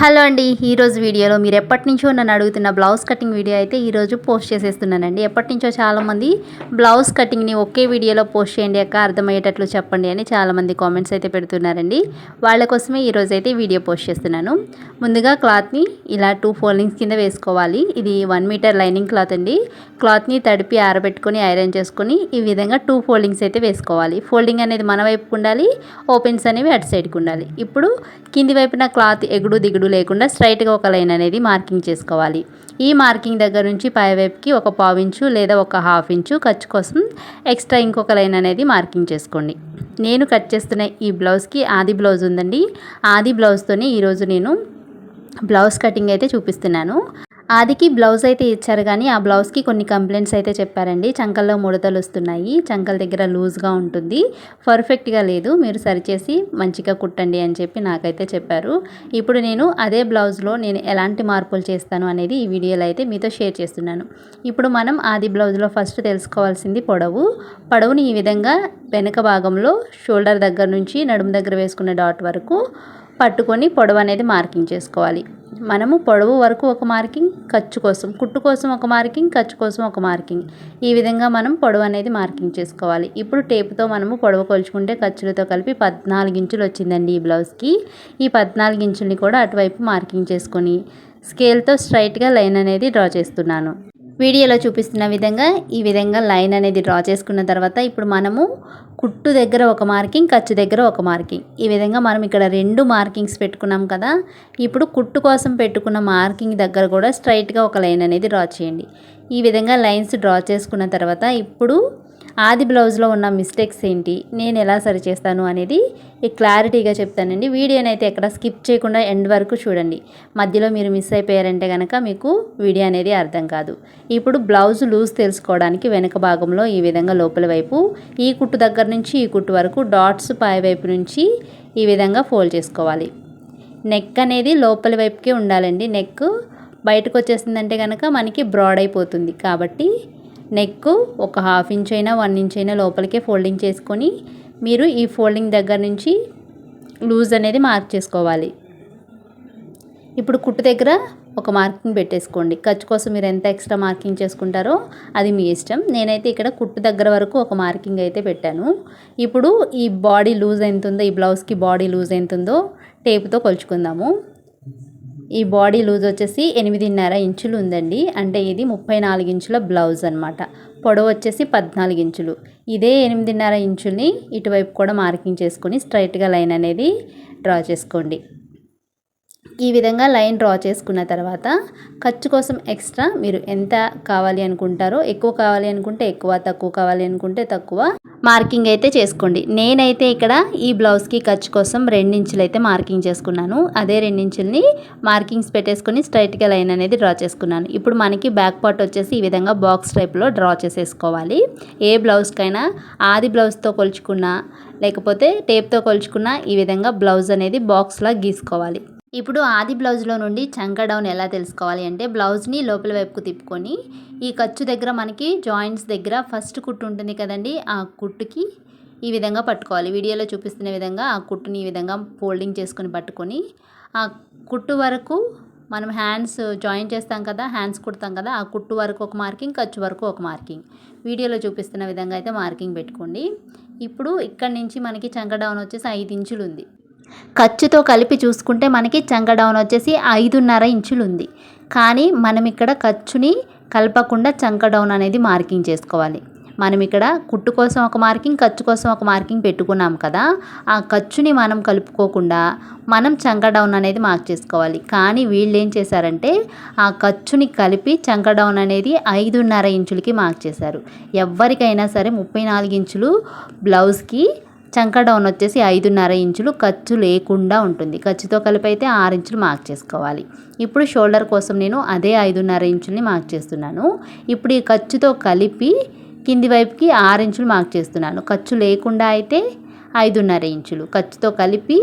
Hello అండి ఈరోజు వీడియోలో మీరు ఎప్పటి నుంచో నన్ను అడుగుతున్న బ్లౌజ్ కటింగ్ వీడియో అయితే ఈరోజు పోస్ట్ చేసేస్తున్నానండి. ఎప్పటి నుంచో చాలామంది బ్లౌజ్ కటింగ్ని ఒకే వీడియోలో పోస్ట్ చేయండి అక్క అర్థమయ్యేటట్లు చెప్పండి అని చాలామంది కామెంట్స్ అయితే పెడుతున్నారండి. వాళ్ళ కోసమే ఈరోజు అయితే వీడియో పోస్ట్ చేస్తున్నాను. ముందుగా క్లాత్ని ఇలా టూ ఫోల్డింగ్స్ కింద వేసుకోవాలి. ఇది వన్ మీటర్ లైనింగ్ క్లాత్ అండి. క్లాత్ని తడిపి ఆరబెట్టుకొని ఐరన్ చేసుకొని ఈ విధంగా టూ ఫోల్డింగ్స్ అయితే వేసుకోవాలి. ఫోల్డింగ్ అనేది మన వైపుకు ఉండాలి ఓపెన్స్ అనేవి అటు సైడ్కి ఉండాలి. ఇప్పుడు కింది వైపున క్లాత్ ఎగుడు దిగుడు లేకుండా స్ట్రైట్గా ఒక లైన్ అనేది మార్కింగ్ చేసుకోవాలి. ఈ మార్కింగ్ దగ్గర నుంచి పైవైపుకి ఒక పావు ఇంచు లేదా ఒక హాఫ్ ఇంచు ఖర్చు కోసం ఎక్స్ట్రా ఇంకొక లైన్ అనేది మార్కింగ్ చేసుకోండి. నేను కట్ చేస్తున్న ఈ బ్లౌజ్కి ఆది బ్లౌజ్ ఉందండి. ఆది బ్లౌజ్తోనే ఈరోజు నేను బ్లౌజ్ కటింగ్ అయితే చూపిస్తున్నాను. ఆదికి బ్లౌజ్ అయితే ఇచ్చారు కానీ ఆ బ్లౌజ్కి కొన్ని కంప్లైంట్స్ అయితే చెప్పారండి. చంకల్లో ముడతలు వస్తున్నాయి. చంకల దగ్గర లూజ్గా ఉంటుంది. పర్ఫెక్ట్గా లేదు. మీరు సరిచేసి మంచిగా కుట్టండి అని చెప్పి నాకైతే చెప్పారు. ఇప్పుడు నేను అదే బ్లౌజ్లో నేను ఎలాంటి మార్పులు చేస్తాను అనేది ఈ వీడియోలో అయితే మీతో షేర్ చేస్తున్నాను. ఇప్పుడు మనం ఆది బ్లౌజ్లో ఫస్ట్ తెలుసుకోవాల్సింది పొడవు. పొడవుని ఈ విధంగా వెనక భాగంలో షోల్డర్ దగ్గర నుంచి నడుము దగ్గర వేసుకున్న డాట్ వరకు పట్టుకొని పొడవు అనేది మార్కింగ్ చేసుకోవాలి. మనము పొడవు వరకు ఒక మార్కింగ్ ఖర్చు కోసం కుట్టు కోసం ఒక మార్కింగ్ ఖర్చు కోసం ఒక మార్కింగ్. ఈ విధంగా మనం పొడవు అనేది మార్కింగ్ చేసుకోవాలి. ఇప్పుడు టేపుతో మనము పొడవు కొలుచుకుంటే ఖర్చులతో కలిపి పద్నాలుగు ఇంచులు వచ్చిందండి ఈ బ్లౌజ్కి. ఈ పద్నాలుగు ఇంచుల్ని కూడా అటువైపు మార్కింగ్ చేసుకొని స్కేల్తో స్ట్రైట్గా లైన్ అనేది డ్రా చేస్తున్నాను. వీడియోలో చూపిస్తున్న విధంగా ఈ విధంగా లైన్ అనేది డ్రా చేసుకున్న తర్వాత ఇప్పుడు మనము కుట్టు దగ్గర ఒక మార్కింగ్ ఖర్చు దగ్గర ఒక మార్కింగ్. ఈ విధంగా మనం ఇక్కడ రెండు మార్కింగ్స్ పెట్టుకున్నాం కదా. ఇప్పుడు కుట్టు కోసం పెట్టుకున్న మార్కింగ్ దగ్గర కూడా స్ట్రైట్గా ఒక లైన్ అనేది డ్రా చేయండి. ఈ విధంగా లైన్స్ డ్రా చేసుకున్న తర్వాత ఇప్పుడు ఆది బ్లౌజ్లో ఉన్న మిస్టేక్స్ ఏంటి? నేను ఎలా సరి చేస్తాను అనేది క్లారిటీగా చెప్తానండి. వీడియోని అయితే ఎక్కడ స్కిప్ చేయకుండా ఎండ్ వరకు చూడండి. మధ్యలో మీరు మిస్ అయిపోయారంటే కనుక మీకు వీడియో అనేది అర్థం కాదు. ఇప్పుడు బ్లౌజ్ లూజ్ తెలుసుకోవడానికి వెనక భాగంలో ఈ విధంగా లోపల వైపు ఈ కుట్టు దగ్గర నుంచి ఈ కుట్టు వరకు డాట్స్ పై వైపు నుంచి ఈ విధంగా ఫోల్డ్ చేసుకోవాలి. నెక్ అనేది లోపలి వైపుకే ఉండాలండి. నెక్ బయటకు వచ్చేసిందంటే కనుక మనకి బ్రాడ్ అయిపోతుంది కాబట్టి నెక్ ఒక హాఫ్ ఇంచ్ అయినా వన్ ఇంచ్ అయినా లోపలికే ఫోల్డింగ్ చేసుకొని మీరు ఈ ఫోల్డింగ్ దగ్గర నుంచి లూజ్ అనేది మార్క్ చేసుకోవాలి. ఇప్పుడు కుట్టు దగ్గర ఒక మార్కింగ్ పెట్టేసుకోండి. ఖర్చు కోసం మీరు ఎంత ఎక్స్ట్రా మార్కింగ్ చేసుకుంటారో అది మీ ఇష్టం. నేనైతే ఇక్కడ కుట్టు దగ్గర వరకు ఒక మార్కింగ్ అయితే పెట్టాను. ఇప్పుడు ఈ బాడీ లూజ్ ఎంత ఉందో ఈ బ్లౌజ్కి బాడీ లూజ్ ఎంత ఉందో టేపుతో కొలుచుకుందాము. ఈ బాడీ లూజ్ వచ్చేసి ఎనిమిదిన్నర ఇంచులు ఉందండి. అంటే ఇది ముప్పై నాలుగు ఇంచుల బ్లౌజ్ అనమాట పొడవు వచ్చేసి పద్నాలుగు ఇంచులు. ఇదే ఎనిమిదిన్నర ఇంచుల్ని ఇటువైపు కూడా మార్కింగ్ చేసుకొని స్ట్రైట్గా లైన్ అనేది డ్రా చేసుకోండి. ఈ విధంగా లైన్ డ్రా చేసుకున్న తర్వాత ఖర్చు కోసం ఎక్స్ట్రా మీరు ఎంత కావాలి అనుకుంటారో ఎక్కువ కావాలి అనుకుంటే ఎక్కువ తక్కువ కావాలి అనుకుంటే తక్కువ మార్కింగ్ అయితే చేసుకోండి. నేనైతే ఇక్కడ ఈ బ్లౌజ్కి ఖర్చు కోసం రెండించులు అయితే మార్కింగ్ చేసుకున్నాను. అదే రెండించుల్ని మార్కింగ్స్ పెట్టేసుకొని స్ట్రైట్గా లైన్ అనేది డ్రా చేసుకున్నాను. ఇప్పుడు మనకి బ్యాక్ పార్ట్ వచ్చేసి ఈ విధంగా బాక్స్ టైప్లో డ్రా చేసేసుకోవాలి. ఏ బ్లౌజ్కైనా ఆది బ్లౌజ్తో కొలుచుకున్నా లేకపోతే టేప్తో కొలుచుకున్నా ఈ విధంగా బ్లౌజ్ అనేది బాక్స్లా గీసుకోవాలి. ఇప్పుడు ఆది బ్లౌజ్లో నుండి చంక డౌన్ ఎలా తెలుసుకోవాలి అంటే బ్లౌజ్ని లోపల వైపుకు తిప్పుకొని ఈ ఖర్చు దగ్గర మనకి జాయింట్స్ దగ్గర ఫస్ట్ కుట్టు ఉంటుంది కదండి ఆ కుట్టుకి ఈ విధంగా పట్టుకోవాలి. వీడియోలో చూపిస్తున్న విధంగా ఆ కుట్టుని ఈ విధంగా ఫోల్డింగ్ చేసుకొని పట్టుకొని ఆ కుట్టు వరకు మనం హ్యాండ్స్ జాయిన్ చేస్తాం కదా హ్యాండ్స్ కుడతాం కదా ఆ కుట్టు వరకు ఒక మార్కింగ్ ఖర్చు వరకు ఒక మార్కింగ్. వీడియోలో చూపిస్తున్న విధంగా అయితే మార్కింగ్ పెట్టుకోండి. ఇప్పుడు ఇక్కడ నుంచి మనకి చంక డౌన్ వచ్చేసి ఐదు ఇంచులు ఉంది. ఖర్చుతో కలిపి చూసుకుంటే మనకి చంక డౌన్ వచ్చేసి ఐదున్నర ఇంచులు ఉంది కానీ మనం ఇక్కడ ఖర్చుని కలపకుండా చంక డౌన్ అనేది మార్కింగ్ చేసుకోవాలి. మనం ఇక్కడ కుట్టు కోసం ఒక మార్కింగ్ ఖర్చు కోసం ఒక మార్కింగ్ పెట్టుకున్నాం కదా ఆ ఖర్చుని మనం కలుపుకోకుండా మనం చంక డౌన్ అనేది మార్క్ చేసుకోవాలి. కానీ వీళ్ళు ఏం చేశారంటే ఆ ఖర్చుని కలిపి చంక డౌన్ అనేది ఐదున్నర ఇంచులకి మార్క్ చేశారు. ఎవరికైనా సరే ముప్పై నాలుగు ఇంచులు బ్లౌజ్కి చంక డౌన్ వచ్చేసి ఐదున్నర ఇంచులు ఖర్చు లేకుండా ఉంటుంది. ఖర్చుతో కలిపి అయితే ఆరు ఇంచులు మార్క్ చేసుకోవాలి. ఇప్పుడు షోల్డర్ కోసం నేను అదే ఐదున్నర ఇంచుల్ని మార్క్ చేస్తున్నాను. ఇప్పుడు ఈ ఖర్చుతో కలిపి కింది వైపుకి ఆరు ఇంచులు మార్క్ చేస్తున్నాను. ఖర్చు లేకుండా అయితే ఐదున్నర ఇంచులు ఖర్చుతో కలిపి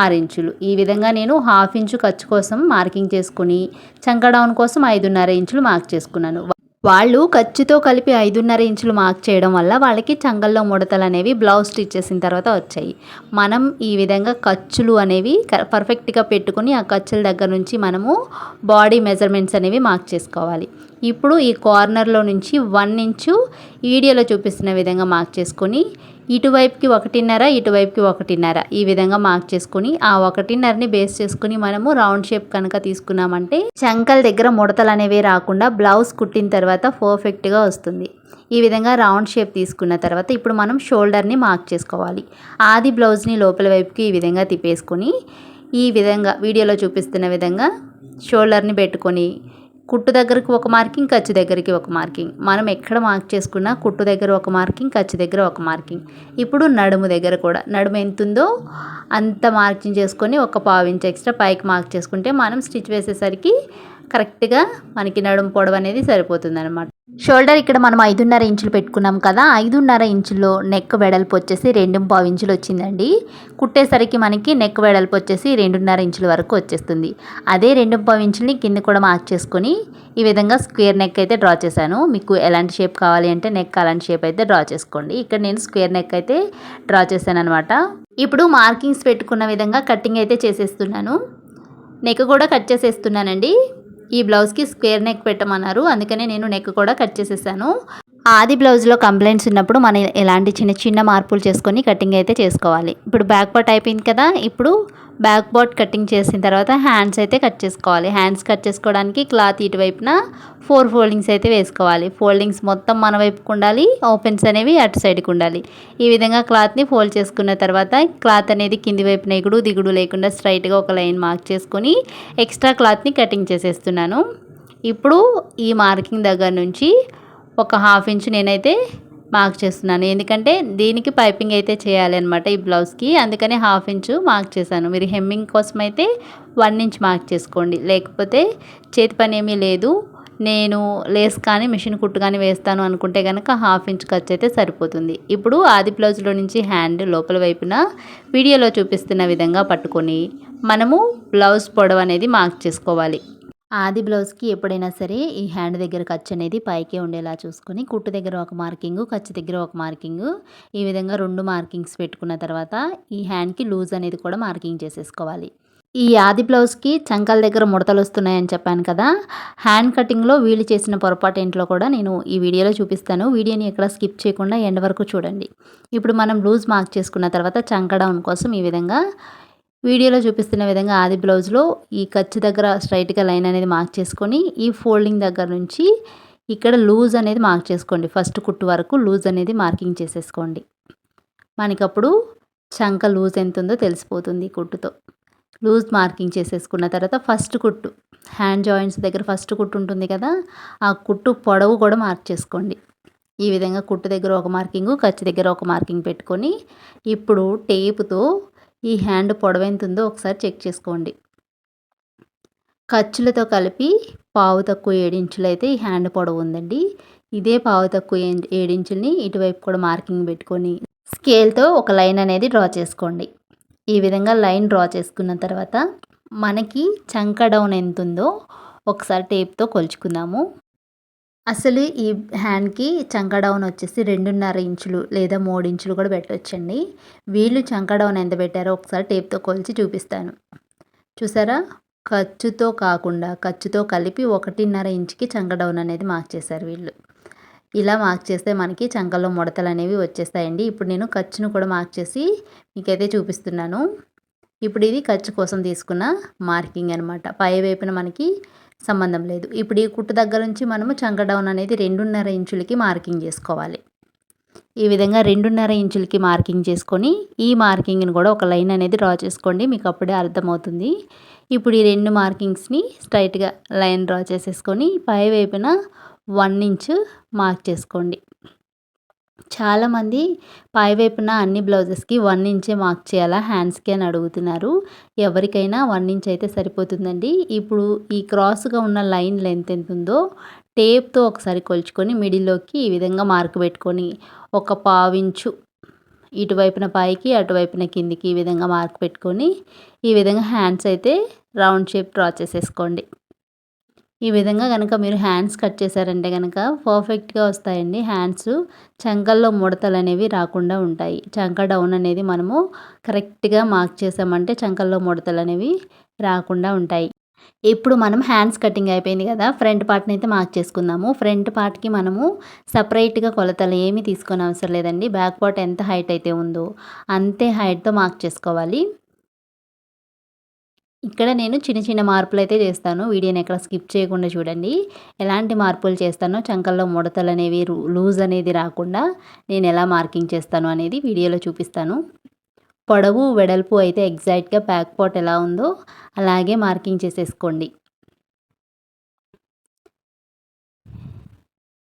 ఆరు ఇంచులు. ఈ విధంగా నేను హాఫ్ ఇంచు ఖర్చు కోసం మార్కింగ్ చేసుకుని చంక డౌన్ కోసం ఐదున్నర ఇంచులు మార్క్ చేసుకున్నాను. వాళ్ళు ఖర్చుతో కలిపి ఐదున్నర ఇంచులు మార్క్ చేయడం వల్ల వాళ్ళకి చంగల్లో ముడతలు అనేవి బ్లౌజ్ స్టిచ్ చేసిన తర్వాత వచ్చాయి. మనం ఈ విధంగా ఖర్చులు అనేవి క- పర్ఫెక్ట్గా పెట్టుకుని ఆ ఖర్చుల దగ్గర నుంచి మనము బాడీ మెజర్మెంట్స్ అనేవి మార్క్ చేసుకోవాలి. ఇప్పుడు ఈ కార్నర్లో నుంచి వన్ ఇంచు వీడియోలో చూపిస్తున్న విధంగా మార్క్ చేసుకొని ఇటువైపుకి ఒకటిన్నర ఇటువైపుకి ఒకటిన్నర. ఈ విధంగా మార్క్ చేసుకొని ఆ ఒకటిన్నరని బేస్ చేసుకుని మనము రౌండ్ షేప్ కనుక తీసుకున్నామంటే చంకల దగ్గర ముడతలు అనేవి రాకుండా బ్లౌజ్ కుట్టిన తర్వాత పర్ఫెక్ట్గా వస్తుంది. ఈ విధంగా రౌండ్ షేప్ తీసుకున్న తర్వాత ఇప్పుడు మనం షోల్డర్ని మార్క్ చేసుకోవాలి. ఆది బ్లౌజ్ని లోపల వైపుకి ఈ విధంగా తిప్పేసుకొని ఈ విధంగా వీడియోలో చూపిస్తున్న విధంగా షోల్డర్ని పెట్టుకొని కుట్టు దగ్గరకు ఒక మార్కింగ్ ఖర్చు దగ్గరికి ఒక మార్కింగ్. మనం ఎక్కడ మార్క్ చేసుకున్నా కుట్టు దగ్గర ఒక మార్కింగ్ ఖర్చు దగ్గర ఒక మార్కింగ్. ఇప్పుడు నడుము దగ్గర కూడా. నడుము ఎంత ఉందో అంత మార్కింగ్ చేసుకొని ఒక పావు ఇంచ్ ఎక్స్ట్రా పైకి మార్క్ చేసుకుంటే మనం స్టిచ్ వేసేసరికి కరెక్ట్గా మనకి నడుము పొడవు అనేది సరిపోతుంది అనమాట షోల్డర్ ఇక్కడ మనం ఐదున్నర ఇంచులు పెట్టుకున్నాం కదా ఐదున్నర ఇంచులో నెక్ వెడల్పు వచ్చేసి రెండు పావు ఇంచులు వచ్చిందండి. కుట్టేసరికి మనకి నెక్ వెడల్పు వచ్చేసి రెండున్నర ఇంచుల వరకు వచ్చేస్తుంది. అదే రెండు పావు ఇంచుల్ని కింద కూడా మార్క్ చేసుకొని ఈ విధంగా స్క్వేర్ నెక్ అయితే డ్రా చేశాను. మీకు ఎలాంటి షేప్ కావాలి అంటే నెక్ అలాంటి షేప్ అయితే డ్రా చేసుకోండి. ఇక్కడ నేను స్క్వేర్ నెక్ అయితే డ్రా చేశాను అనమాట ఇప్పుడు మార్కింగ్స్ పెట్టుకున్న విధంగా కటింగ్ అయితే చేసేస్తున్నాను. నెక్ కూడా కట్ చేసేస్తున్నానండి. ఈ బ్లౌజ్కి స్క్వేర్ నెక్ పెట్టమన్నారు. అందుకనే నేను నెక్ కూడా కట్ చేసేసాను. ఆది బ్లౌజ్లో కంప్లైంట్స్ ఉన్నప్పుడు మనం ఎలాంటి చిన్న చిన్న మార్పులు చేసుకొని కటింగ్ అయితే చేసుకోవాలి. ఇప్పుడు బ్యాక్ పార్ట్ అయిపోయింది కదా ఇప్పుడు బ్యాక్ బాట్ కటింగ్ చేసిన తర్వాత హ్యాండ్స్ అయితే కట్ చేసుకోవాలి. హ్యాండ్స్ కట్ చేసుకోవడానికి క్లాత్ ఇటువైపున ఫోర్ ఫోల్డింగ్స్ అయితే వేసుకోవాలి. ఫోల్డింగ్స్ మొత్తం మన వైపుకు ఉండాలి ఓపెన్స్ అనేవి అటు సైడ్కి ఉండాలి. ఈ విధంగా క్లాత్ని ఫోల్డ్ చేసుకున్న తర్వాత క్లాత్ అనేది కింది వైపున ఎగుడు దిగుడు లేకుండా స్ట్రైట్గా ఒక లైన్ మార్క్ చేసుకొని ఎక్స్ట్రా క్లాత్ని కటింగ్ చేసేస్తున్నాను. ఇప్పుడు ఈ మార్కింగ్ దగ్గర నుంచి ఒక హాఫ్ ఇంచ్ నేనైతే మార్క్ చేస్తున్నాను. ఎందుకంటే దీనికి పైపింగ్ అయితే చేయాలి అనమాట ఈ బ్లౌజ్కి. అందుకని హాఫ్ ఇంచు మార్క్ చేశాను. మీరు హెమ్మింగ్ కోసం అయితే వన్ ఇంచ్ మార్క్ చేసుకోండి. లేకపోతే చేతి పని ఏమీ లేదు. నేను లేస్ కానీ మిషన్ కుట్టు కానీ వేస్తాను అనుకుంటే కనుక హాఫ్ ఇంచ్ ఖర్చు అయితే సరిపోతుంది. ఇప్పుడు ఆది బ్లౌజ్లో నుంచి హ్యాండ్ లోపల వైపున వీడియోలో చూపిస్తున్న విధంగా పట్టుకొని మనము బ్లౌజ్ పొడవు అనేది మార్క్ చేసుకోవాలి. ఆది బ్లౌజ్కి ఎప్పుడైనా సరే ఈ హ్యాండ్ దగ్గర ఖర్చు అనేది పైకే ఉండేలా చూసుకొని కుట్టు దగ్గర ఒక మార్కింగ్ ఖర్చు దగ్గర ఒక మార్కింగ్ ఈ విధంగా రెండు మార్కింగ్స్ పెట్టుకున్న తర్వాత ఈ హ్యాండ్కి లూజ్ అనేది కూడా మార్కింగ్ చేసేసుకోవాలి. ఈ ఆది బ్లౌజ్కి చంకల దగ్గర ముడతలు వస్తున్నాయని చెప్పాను కదా హ్యాండ్ కటింగ్లో వీళ్ళు చేసిన పొరపాటు ఏంట్లో కూడా నేను ఈ వీడియోలో చూపిస్తాను. వీడియోని ఎక్కడ స్కిప్ చేయకుండా ఎండ్ వరకు చూడండి. ఇప్పుడు మనం లూజ్ మార్క్ చేసుకున్న తర్వాత చంక డౌన్ కోసం ఈ విధంగా వీడియోలో చూపిస్తున్న విధంగా ఆది బ్లౌజ్లో ఈ ఖర్చు దగ్గర స్ట్రైట్గా లైన్ అనేది మార్క్ చేసుకొని ఈ ఫోల్డింగ్ దగ్గర నుంచి ఇక్కడ లూజ్ అనేది మార్క్ చేసుకోండి. ఫస్ట్ కుట్టు వరకు లూజ్ అనేది మార్కింగ్ చేసేసుకోండి. మనకప్పుడు చంక లూజ్ ఎంత ఉందో తెలిసిపోతుంది కుట్టుతో. లూజ్ మార్కింగ్ చేసేసుకున్న తర్వాత ఫస్ట్ కుట్టు హ్యాండ్ జాయింట్స్ దగ్గర ఫస్ట్ కుట్టు ఉంటుంది కదా ఆ కుట్టు పొడవు కూడా మార్క్ చేసుకోండి. ఈ విధంగా కుట్టు దగ్గర ఒక మార్కింగ్ ఖర్చు దగ్గర ఒక మార్కింగ్ పెట్టుకొని ఇప్పుడు టేపుతో ఈ హ్యాండ్ పొడవు ఎంత ఉందో ఒకసారి చెక్ చేసుకోండి. ఖర్చులతో కలిపి పావు తక్కువ ఏడించులు అయితే ఈ హ్యాండ్ పొడవు ఉందండి. ఇదే పావు తక్కువ ఏడించుల్ని ఇటువైపు కూడా మార్కింగ్ పెట్టుకొని స్కేల్తో ఒక లైన్ అనేది డ్రా చేసుకోండి. ఈ విధంగా లైన్ డ్రా చేసుకున్న తర్వాత మనకి చంక డౌన్ ఎంత ఉందో ఒకసారి టేప్తో కొలుచుకుందాము. అసలు ఈ హ్యాండ్కి చంక డౌన్ వచ్చేసి రెండున్నర ఇంచులు లేదా మూడు ఇంచులు కూడా పెట్టవచ్చండి వీళ్ళు చంక డౌన్ ఎంత పెట్టారో ఒకసారి టేప్తో కొలిచి చూపిస్తాను. చూసారా? ఖర్చుతో కాకుండా ఖర్చుతో కలిపి ఒకటిన్నర ఇంచుకి చంక డౌన్ అనేది మార్క్ చేశారు వీళ్ళు. ఇలా మార్క్ చేస్తే మనకి చంకలో ముడతలు అనేవి వచ్చేస్తాయండి. ఇప్పుడు నేను ఖర్చును కూడా మార్క్ చేసి మీకైతే చూపిస్తున్నాను. ఇప్పుడు ఇది ఖర్చు కోసం తీసుకున్న మార్కింగ్ అనమాట పై వైపున మనకి సంబంధం లేదు. ఇప్పుడు ఈ కుట్టు దగ్గర నుంచి మనము చంక డౌన్ అనేది రెండున్నర ఇంచులకి మార్కింగ్ చేసుకోవాలి. ఈ విధంగా రెండున్నర ఇంచులకి మార్కింగ్ చేసుకొని ఈ మార్కింగ్ని కూడా ఒక లైన్ అనేది డ్రా చేసుకోండి. మీకు అప్పుడే అర్థమవుతుంది. ఇప్పుడు ఈ రెండు మార్కింగ్స్ని స్ట్రైట్గా లైన్ డ్రా చేసేసుకొని పై వైపున వన్ ఇంచ్ మార్క్ చేసుకోండి. చాలామంది పై వైపున అన్ని బ్లౌజెస్కి వన్ ఇంచే మార్క్ చేయాలా? హ్యాండ్స్కి అని అడుగుతున్నారు. ఎవరికైనా వన్ ఇంచ్ అయితే సరిపోతుందండి. ఇప్పుడు ఈ క్రాస్గా ఉన్న లైన్ లెంత్ ఎంత ఉందో టేప్తో ఒకసారి కొలుచుకొని మిడిల్లోకి ఈ విధంగా మార్క్ పెట్టుకొని ఒక పావించు ఇటువైపున పైకి అటువైపున కిందికి ఈ విధంగా మార్క్ పెట్టుకొని ఈ విధంగా హ్యాండ్స్ అయితే రౌండ్ షేప్ డ్రా చేసేసుకోండి. ఈ విధంగా కనుక మీరు హ్యాండ్స్ కట్ చేశారంటే కనుక పర్ఫెక్ట్గా వస్తాయండి. హ్యాండ్స్ చంకల్లో ముడతలు అనేవి రాకుండా ఉంటాయి. చంక డౌన్ అనేది మనము కరెక్ట్గా మార్క్ చేసామంటే చంకల్లో ముడతలు అనేవి రాకుండా ఉంటాయి. ఇప్పుడు మనం హ్యాండ్స్ కటింగ్ అయిపోయింది కదా ఫ్రంట్ పార్ట్ని అయితే మార్క్ చేసుకుందాము. ఫ్రంట్ పార్ట్కి మనము సపరేట్గా కొలతలు ఏమీ తీసుకొని అవసరం లేదండి. బ్యాక్ పార్ట్ ఎంత హైట్ అయితే ఉందో అంతే హైట్తో మార్క్ చేసుకోవాలి. ఇక్కడ నేను చిన్న చిన్న మార్పులు అయితే చేస్తాను. వీడియోని ఎక్కడ స్కిప్ చేయకుండా చూడండి. ఎలాంటి మార్పులు చేస్తానో చంకల్లో ముడతలు అనేవి లూజ్ అనేది రాకుండా నేను ఎలా మార్కింగ్ చేస్తాను అనేది వీడియోలో చూపిస్తాను. పొడవు వెడల్పు అయితే ఎగ్జాక్ట్గా బ్యాక్ పార్ట్ ఎలా ఉందో అలాగే మార్కింగ్ చేసేసుకోండి.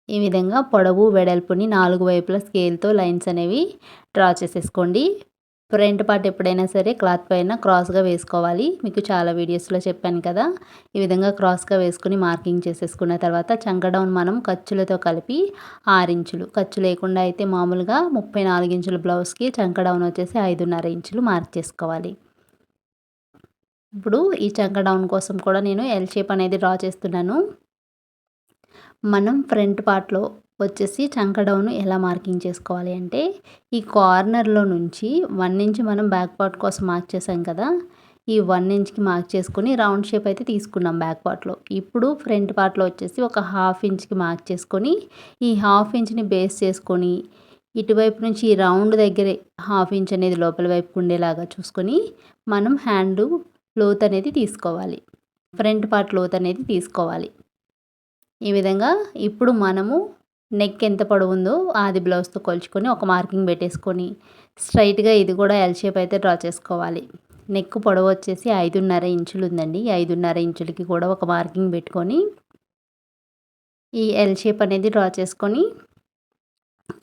ఈ విధంగా పొడవు వెడల్పుని నాలుగు వైపుల స్కేల్తో లైన్స్ అనేవి డ్రా చేసేసుకోండి. ఫ్రంట్ పార్ట్ ఎప్పుడైనా సరే క్లాత్ పైన క్రాస్గా వేసుకోవాలి. మీకు చాలా వీడియోస్లో చెప్పాను కదా. ఈ విధంగా క్రాస్గా వేసుకుని మార్కింగ్ చేసేసుకున్న తర్వాత చంక డౌన్ మనం ఖర్చులతో కలిపి ఆరు ఇంచులు ఖర్చు లేకుండా అయితే మామూలుగా ముప్పై నాలుగు ఇంచుల బ్లౌజ్కి చంక డౌన్ వచ్చేసి ఐదున్నర ఇంచులు మార్క్ చేసుకోవాలి. ఇప్పుడు ఈ చంక డౌన్ కోసం కూడా నేను ఎల్ షేప్ అనేది డ్రా చేస్తున్నాను. మనం ఫ్రంట్ పార్ట్లో వచ్చేసి చంక డౌన్ ఎలా మార్కింగ్ చేసుకోవాలి అంటే ఈ కార్నర్లో నుంచి వన్ ఇంచ్ మనం బ్యాక్ పార్ట్ కోసం మార్క్ చేసాం కదా ఈ వన్ ఇంచ్కి మార్క్ చేసుకొని రౌండ్ షేప్ అయితే తీసుకున్నాం బ్యాక్ పార్ట్లో. ఇప్పుడు ఫ్రంట్ పార్ట్లో వచ్చేసి ఒక హాఫ్ ఇంచ్కి మార్క్ చేసుకొని ఈ హాఫ్ ఇంచ్ని బేస్ చేసుకొని ఇటువైపు నుంచి ఈ రౌండ్ దగ్గరే హాఫ్ ఇంచ్ అనేది లోపల వైపు ఉండేలాగా చూసుకొని మనం హ్యాండ్ లోత్ అనేది తీసుకోవాలి. ఫ్రంట్ పార్ట్ లోత్ అనేది తీసుకోవాలి. ఈ విధంగా ఇప్పుడు మనము నెక్ ఎంత పొడవు ఉందో అది బ్లౌజ్తో కొలుచుకొని ఒక మార్కింగ్ పెట్టేసుకొని స్ట్రైట్గా ఇది కూడా ఎల్ షేప్ అయితే డ్రా చేసుకోవాలి. నెక్ పొడవు వచ్చేసి ఐదున్నర ఇంచులు ఉందండి ఐదున్నర ఇంచులకి కూడా ఒక మార్కింగ్ పెట్టుకొని ఈ ఎల్ షేప్ అనేది డ్రా చేసుకొని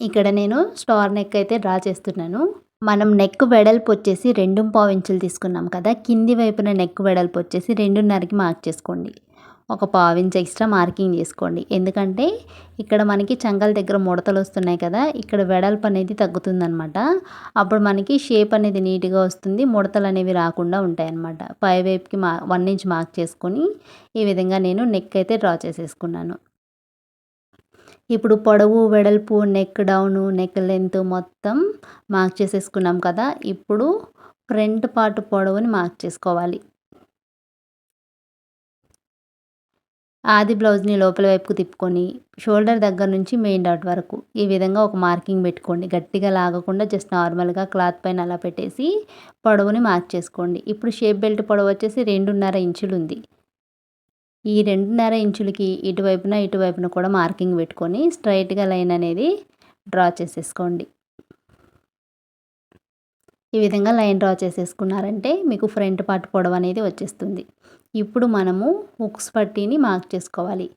ఇక్కడ నేను స్టార్ నెక్ అయితే డ్రా చేస్తున్నాను. మనం నెక్ వెడల్పు వచ్చేసి రెండు పావు ఇంచులు తీసుకున్నాం కదా. కింది వైపున నెక్ వెడల్పు వచ్చేసి రెండున్నరకి మార్క్ చేసుకోండి. ఒక పావించి ఎక్స్ట్రా మార్కింగ్ చేసుకోండి. ఎందుకంటే ఇక్కడ మనకి చంగల దగ్గర ముడతలు వస్తున్నాయి కదా ఇక్కడ వెడల్పు అనేది తగ్గుతుందనమాట అప్పుడు మనకి షేప్ అనేది నీట్గా వస్తుంది ముడతలు అనేవి రాకుండా ఉంటాయి అన్నమాట పై వైపుకి మా వన్ ఇంచ్ మార్క్ చేసుకొని ఈ విధంగా నేను నెక్ అయితే డ్రా చేసేసుకున్నాను. ఇప్పుడు పొడవు వెడల్పు నెక్ డౌను నెక్ లెంత్ మొత్తం మార్క్ చేసేసుకున్నాం కదా ఇప్పుడు ఫ్రంట్ పార్ట్ పొడవుని మార్క్ చేసుకోవాలి. ఆది బ్లౌజ్ని లోపల వైపుకు తిప్పుకొని షోల్డర్ దగ్గర నుంచి మెయిన్ డాట్ వరకు ఈ విధంగా ఒక మార్కింగ్ పెట్టుకోండి. గట్టిగా లాగకుండా జస్ట్ నార్మల్గా క్లాత్ పైన అలా పెట్టేసి పొడవుని మార్క్ చేసుకోండి. ఇప్పుడు షేప్ బెల్ట్ పొడవు వచ్చేసి రెండున్నర ఇంచులు ఉంది. ఈ రెండున్నర ఇంచులకి ఇటువైపున ఇటువైపున కూడా మార్కింగ్ పెట్టుకొని స్ట్రైట్గా లైన్ అనేది డ్రా చేసేసుకోండి. ఈ విధంగా లైన్ డ్రా చేసేసుకున్నారంటే మీకు ఫ్రంట్ పార్ట్ పొడవు అనేది వచ్చేస్తుంది. ఇప్పుడు మనము హుక్స్ పట్టీని మార్క్ చేసుకోవాలి.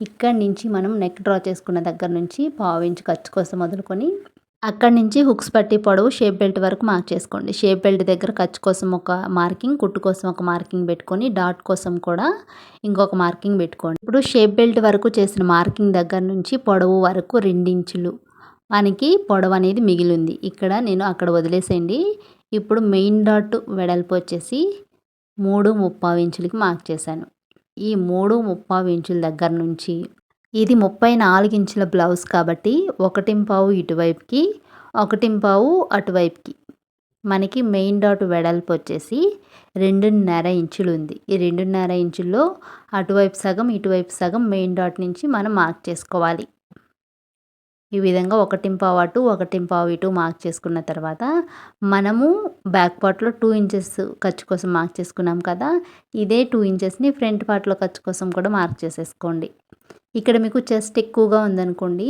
ఇక్కడి నుంచి మనం నెక్ డ్రా చేసుకున్న దగ్గర నుంచి పావు ఇంచు ఖర్చు కోసం మొదలుకొని అక్కడి నుంచి హుక్స్ పట్టి పొడవు షేప్ బెల్ట్ వరకు మార్క్ చేసుకోండి. షేప్ బెల్ట్ దగ్గర ఖర్చు కోసం ఒక మార్కింగ్ కుట్టు కోసం ఒక మార్కింగ్ పెట్టుకొని డాట్ కోసం కూడా ఇంకొక మార్కింగ్ పెట్టుకోండి. ఇప్పుడు షేప్ బెల్ట్ వరకు చేసిన మార్కింగ్ దగ్గర నుంచి పొడవు వరకు రెండించులు మనకి పొడవు అనేది మిగిలింది. ఇక్కడ నేను అక్కడ వదిలేసేయండి. ఇప్పుడు మెయిన్ డాట్ వెడల్పు వచ్చేసి మూడు ముప్పావు ఇంచులకి మార్క్ చేశాను. ఈ మూడు ముప్పావు ఇంచుల దగ్గర నుంచి ఇది ముప్పై నాలుగు ఇంచుల బ్లౌజ్ కాబట్టి ఒకటింపావు ఇటువైపుకి ఒకటింపావు అటువైపుకి. మనకి మెయిన్ డాట్ వెడల్పు వచ్చేసి రెండున్నర ఇంచులు ఉంది. ఈ రెండున్నర ఇంచుల్లో అటువైపు సగం ఇటువైపు సగం మెయిన్ డాట్ నుంచి మనం మార్క్ చేసుకోవాలి. ఈ విధంగా ఒకటింపావు అటు ఒకటింపావు ఇటు మార్క్ చేసుకున్న తర్వాత మనము బ్యాక్ పార్ట్లో టూ ఇంచెస్ ఖర్చు కోసం మార్క్ చేసుకున్నాం కదా ఇదే టూ ఇంచెస్ని ఫ్రంట్ పార్ట్లో ఖర్చు కోసం కూడా మార్క్ చేసేసుకోండి. ఇక్కడ మీకు చెస్ట్ ఎక్కువగా ఉందనుకోండి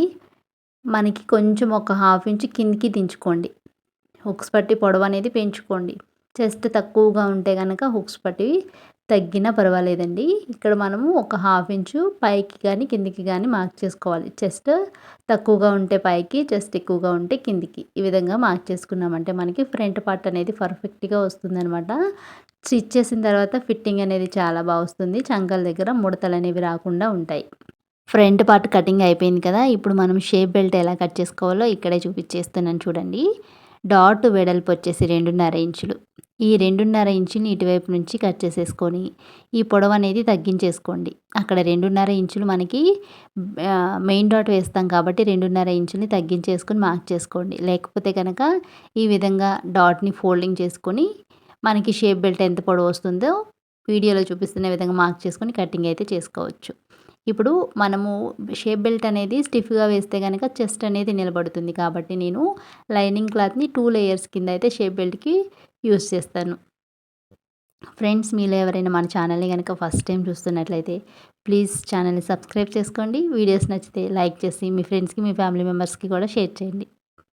మనకి కొంచెం ఒక హాఫ్ ఇంచ్ కిందికి దించుకోండి. హుక్స్ పట్టి పొడవు అనేది పెంచుకోండి. చెస్ట్ తక్కువగా ఉంటే కనుక హుక్స్ పట్టి తగ్గినా పర్వాలేదండి. ఇక్కడ మనము ఒక హాఫ్ ఇంచు పైకి కానీ కిందికి కానీ మార్క్ చేసుకోవాలి. చెస్ట్ తక్కువగా ఉంటే పైకి చెస్ట్ ఎక్కువగా ఉంటే కిందికి. ఈ విధంగా మార్క్ చేసుకున్నామంటే మనకి ఫ్రంట్ పార్ట్ అనేది పర్ఫెక్ట్గా వస్తుందనమాట స్టిచ్ చేసిన తర్వాత ఫిట్టింగ్ అనేది చాలా బాగా వస్తుంది. చంకల దగ్గర ముడతలు అనేవి రాకుండా ఉంటాయి. ఫ్రంట్ పార్ట్ కటింగ్ అయిపోయింది కదా. ఇప్పుడు మనం షేప్ బెల్ట్ ఎలా కట్ చేసుకోవాలో ఇక్కడే చూపించేస్తున్నాను చూడండి. డాట్ వెడల్పు వచ్చేసి రెండున్నర ఇంచులు. ఈ రెండున్నర ఇంచుని ఇటువైపు నుంచి కట్ చేసేసుకొని ఈ పొడవు అనేది తగ్గించేసుకోండి. అక్కడ రెండున్నర ఇంచులు మనకి మెయిన్ డాట్ వేస్తాం కాబట్టి రెండున్నర ఇంచుని తగ్గించేసుకొని మార్క్ చేసుకోండి. లేకపోతే కనుక ఈ విధంగా డాట్ని ఫోల్డింగ్ చేసుకొని మనకి షేప్ బెల్ట్ ఎంత పొడవు వస్తుందో వీడియోలో చూపిస్తున్న విధంగా మార్క్ చేసుకొని కటింగ్ అయితే చేసుకోవచ్చు. ఇప్పుడు మనము షేప్ బెల్ట్ అనేది స్టిఫ్గా వేస్తే కనుక చెస్ట్ అనేది నిలబడుతుంది కాబట్టి నేను లైనింగ్ క్లాత్ని టూ లేయర్స్ కింద అయితే షేప్ బెల్ట్కి యూస్ చేస్తాను. ఫ్రెండ్స్ మీలో ఎవరైనా మన ఛానల్ని కనుక ఫస్ట్ టైం చూస్తున్నట్లయితే ప్లీజ్ ఛానల్ని సబ్స్క్రైబ్ చేసుకోండి. వీడియోస్ నచ్చితే లైక్ చేసి మీ ఫ్రెండ్స్కి మీ ఫ్యామిలీ మెంబర్స్కి కూడా షేర్ చేయండి.